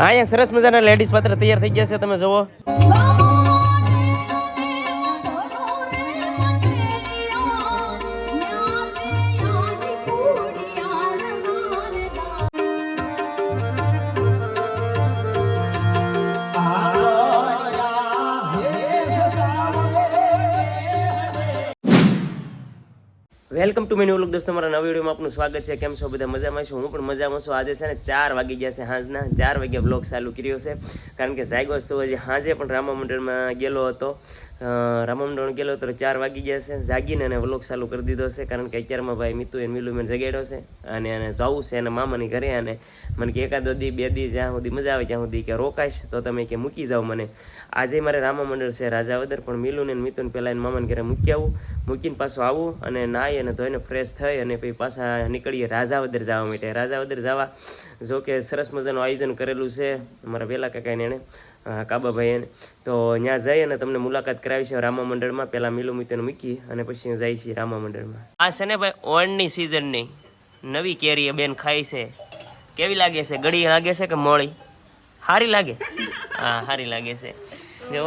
અહીંયા સરસ મજાના લેડીઝ પાત્ર તૈયાર થઈ ગયા છે તમે જુઓ. વેલકમ ટુ મેન્યુ લોક દોસ્તો, મારા નવા વિડીયોમાં આપનું સ્વાગત છે. કેમ છો? બધા મજામાં છું? હું પણ મજામાં છું. આજે છે ને ચાર વાગી ગયા છે સાંજના ચાર વાગ્યા બ્લોગ ચાલુ કર્યો છે. કારણ કે છું હજી સાંજે પણ રામા મંડળમાં ગયેલો હતો. રામા મંડળ ગયેલો હતો ચાર વાગી ગયા છે. જાગીને એને વ્લોગ ચાલુ કરી દીધો છે. કારણ કે અત્યારમાં ભાઈ મિતુ એને મિલુ મેં જગાડ્યો છે. અને એને જવું છે એના મામાની ઘરે. અને મને કે એકાદો દી, બે દી જ્યાં સુધી મજા આવે ત્યાં સુધી કે રોકાઈશ, તો તમે કે મૂકી જાઓ મને. આજે મારે રામા મંડળ છે. રાજાવદર પણ મિલુને મિતુને પહેલાં એને મામાને ઘરે મૂકી આવું. મૂકીને પાછું આવું અને નાય અને ધોઈને ફ્રેશ થઈ અને પછી પાછા નીકળીએ રાજાવદર જવા માટે. રાજાવદર જવા જો કે સરસ મજાનું આયોજન કરેલું છે અમારા વેલા કાકાને એણે કાબાભાઈ એને તો ત્યાં જઈ અને તમને મુલાકાત કરાવી છે રામા મંડળમાં. પહેલાં મિલુ મિતુને મૂકી અને પછી જાય છીએ રામા મંડળમાં. આ છે ને ભાઈ ઓણની સિઝનની નવી કેરી એ બેન ખાઈ છે. કેવી લાગે છે? ગળી લાગે છે કે મોળી? સારી લાગે? હા સારી લાગે છે. જો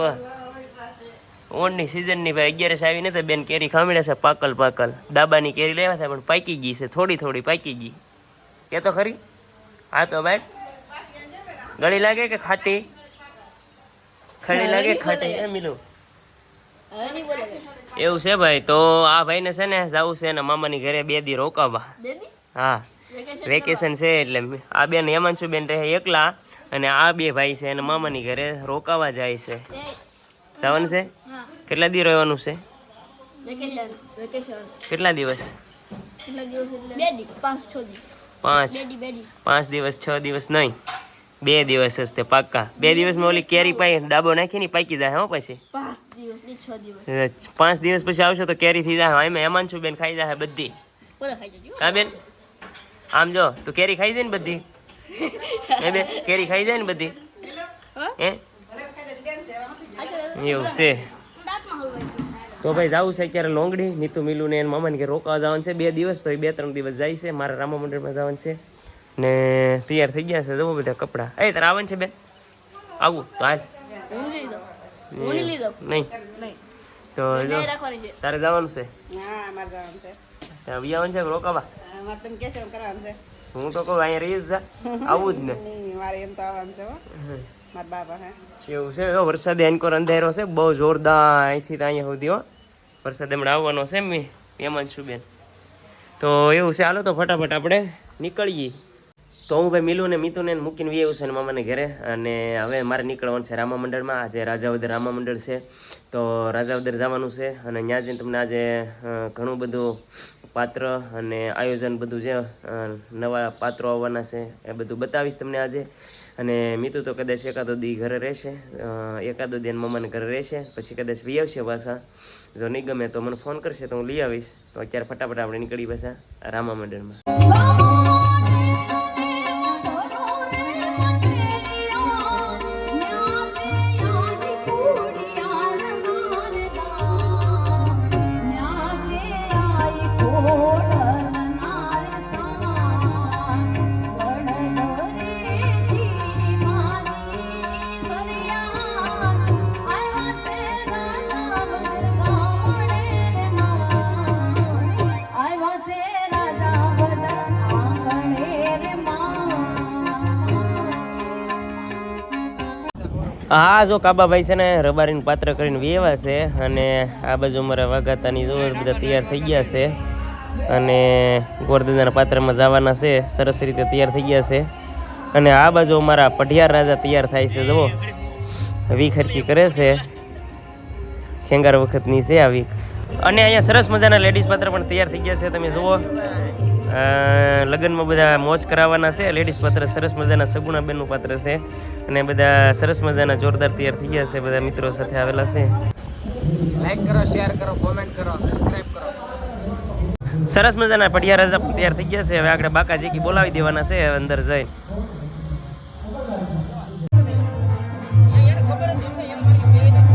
ઓણની સિઝનની ભાઈ અગિયારસ આવી નથી બેન કેરી ખામીડે છે પાકલ પાકલ. ડાબાની કેરી લેવા થાય પણ પાકી ગઈ છે થોડી થોડી પાકી ગઈ. કે તો ખરી? હા તો ભાઈ ગળી લાગે કે ખાટી? ખડી લાગે ખાટી એ મિલું? એવું છે ભાઈ તો આ ભાઈને છે ને જવું છે એના મામાની ઘરે બે દી રોકાવા. હા. વેકેશન છે એટલે આ બેન હેમાંશુ બેન રહે એકલા. અને આ બે ભાઈ છે અને મામાની ઘરે રોકાવા જાય છે. જવાનું છે? કેટલા દિવસ રહેવાનું છે? કેટલા દિવસ? પાંચ પાંચ? દિવસ છ દિવસ નહીં. બે દિવસ હશે પાક્કા. બે દિવસમાં ઓલી કેરી પાઈ ડાબો નાખીને પાકી જાય હો પછી. પાંચ દિવસ પછી આવશો તો કેરી થઈ જાય. એમાં એમાં છું બેન ખાઈ જાય બધી. હા. કા બેન? આમ જો તું કેરી ખાઈ જાય ને બધી? એ બે કેરી ખાઈ જાય ને બધી? હે? એવું છે. તો ભાઈ જવું છે અત્યારે લોંગડી નીતુ મિલુ ને એના મામાને કે રોકાવા જવાનું છે. બે દિવસ તો એ બે ત્રણ દિવસ જાય છે. મારા રામા મંદિરમાં જવાનું છે. ને તૈયાર થઈ ગયા છે જવું બધા કપડાં. એ તારે આવવાનું છે બેન? આવું તો હાલ. નહીં લીધો. નહીં. નહીં. તો જો નહીં રાખવાની છે. તારે જવાનું છે? હા છે. આવવાનું છે રોકાવા? હું તો કહું અહીંયા રહીશ જા. આવું જ ને. મારે એમ તો આવવાનું છે હો. મારા બાબા હે? એવું છે? જો, વરસાદ એનકોર અંધેરો છે, બહુ જોરદાર અહીંથી તો અહીંયા સુધી, હો. વરસાદ હમણાં આવવાનો છે, મેં હેમાંશુ બેન. તો એવું છે, હાલો તો ફટાફટ આપણે નીકળીએ. તો હું ભાઈ મિલું ને મિતુને મૂકીને વી આવ્યું છે ને મામાને ઘરે. અને હવે મારે નીકળવાનું છે રામા મંડળમાં. આજે રાજાવદર રામા મંડળ છે. તો રાજાવદર જવાનું છે. અને ત્યાં જઈને તમને આજે ઘણું બધું પાત્ર અને આયોજન બધું જે નવા પાત્રો આવવાના છે એ બધું બતાવીશ તમને આજે. અને મીતુ તો કદાચ એકાદો દી ઘરે રહેશે એકાદો દિન એના મામાને ઘરે રહેશે, પછી કદાચ વી આવશે પાછા. જો નહીં ગમે તો મને ફોન કરશે તો હું લઈ આવીશ. તો અત્યારે ફટાફટ આપણે નીકળી પાછા રામા મંડળમાં હા, જો કાબાભાઈ છે ને રબારીનું પાત્ર કરીને વેવા છે અને આ બાજુ અમારા વાઘાતાની જો બધા તૈયાર થઈ ગયા છે. અને ગોરદાદાના પાત્રમાં જવાના છે, સરસ રીતે તૈયાર થઈ ગયા છે. અને આ બાજુ અમારા પઢિયાર રાજા તૈયાર થાય છે, જુઓ. વીખ હરકી કરે છે. ખેંગાર વખતની છે આ વીખ. અને અહીંયા સરસ મજાના લેડીઝ પાત્ર પણ તૈયાર થઈ ગયા છે, તમે જુઓ. લગ્નમાં બધા મોજ કરાવવાના છે. લેડીઝ પાત્ર સરસ મજાના સગુણાબેનનું પાત્ર છે. અને બધા સરસ મજાના જોરદાર તૈયાર થઈ ગયા છે. બધા મિત્રો સાથે આવેલા છે. લાઈક કરો શેર કરો કોમેન્ટ કરો સબસ્ક્રાઇબ કરો. સરસ મજાના પડિયા રાજા તૈયાર થઈ ગયા છે. હવે આગળ બાકાજી કી બોલાવી દેવાના છે અંદર જઈને. તો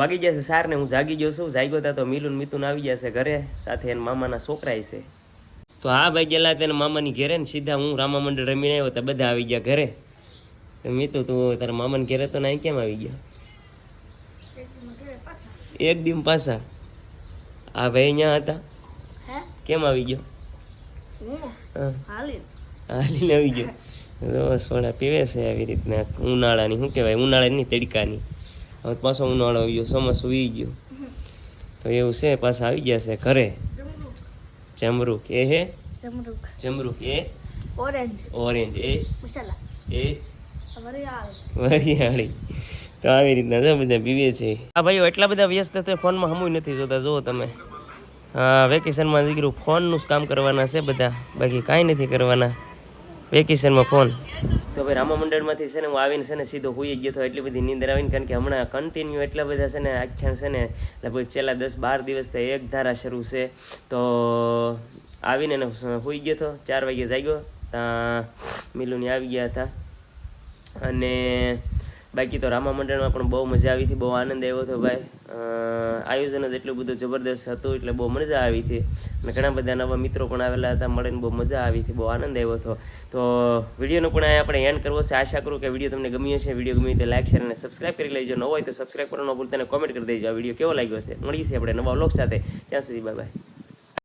વાગી જશે સાર ને હું જાગી ગયો છું. જાગ્યો તા તો મિલુન મિતુન આવી જશે ઘરે સાથે એના મામાના છોકરાય છે. તો હા ભાઈ ગયેલા તેના મામાની ઘરે ને સીધા હું રામા મંડળ રમીને આવ્યો તો બધા આવી ગયા ઘરે. મિતુ તું તારા મામાને ઘરે તો ના કેમ આવી ગયા? એક દિન પાછા. આ ભાઈ અહીંયા હતા. કેમ આવી ગયો? હાલીને? આવી ગયો. સોડા પીવે છે આવી રીતના ઉનાળાની શું કહેવાય ઉનાળાની તડકાની. હવે પાછો ઉનાળો આવી ગયો ચોમાસું વી ગયો. તો એવું છે પાછા આવી ગયા છે ઘરે. જમરૂક એ હે? જમરૂક. જમરૂક એ? ઓરેન્જ. ઓરેન્જ એ? મસાલા. એ? વરિયાળી. તો આવી રીતના જો બધા પીવે છે. આ ભાઈઓ એટલા બધા વ્યસ્ત છે ફોનમાં હમુય નથી જોતા. જુઓ તમે. વેકેશનમાં દીકરું ફોનનું જ કામ કરવાના છે બધા. બાકી કાંઈ નથી કરવાના. વેકેશનમાં ફોન. તો ભાઈ રામા મંડળમાંથી છે ને હું આવીને છે ને સીધો હોઈ ગયો હતો, એટલી બધી નીંદર આવીને, કારણ કે હમણાં કન્ટિન્યુ એટલા બધા છે ને આખ્યાન છે ને, લગભગ છેલ્લા દસ બાર દિવસથી એક ધારા શરૂ છે. તો આવીને એને હોઈ ગયો હતો, ચાર વાગે જાગ્યો ત્યાં મિલુની આવી ગયા હતા. અને બાકી તો રામા મંડળમાં પણ બહુ મજા આવી હતી, બહુ આનંદ આવ્યો હતો ભાઈ. આયોજન જ એટલું બધું જબરદસ્ત હતું, એટલે બહુ મજા આવી હતી. અને ઘણા બધા નવા મિત્રો પણ આવેલા હતા, મળીને બહુ મજા આવી હતી, બહુ આનંદ આવ્યો હતો. તો વિડીયોનો પણ અહીંયા આપણે એન્ડ કરવો છે. આશા કરું કે વીડિયો તમને ગમ્યો છે વીડિયો ગમ્યો તો લાઈક, શેર અને સબસ્ક્રાઈબ કરી લેજો. ન હોય તો સબસ્ક્રાઈબ કરવાનો ભૂલતા કોમેન્ટ કરી દેજો. આ વીડિયો કેવો લાગ્યો છે મળીએ છીએ આપણે નવા વ્લોગ સાથે. ત્યાં સુધી બાય બાય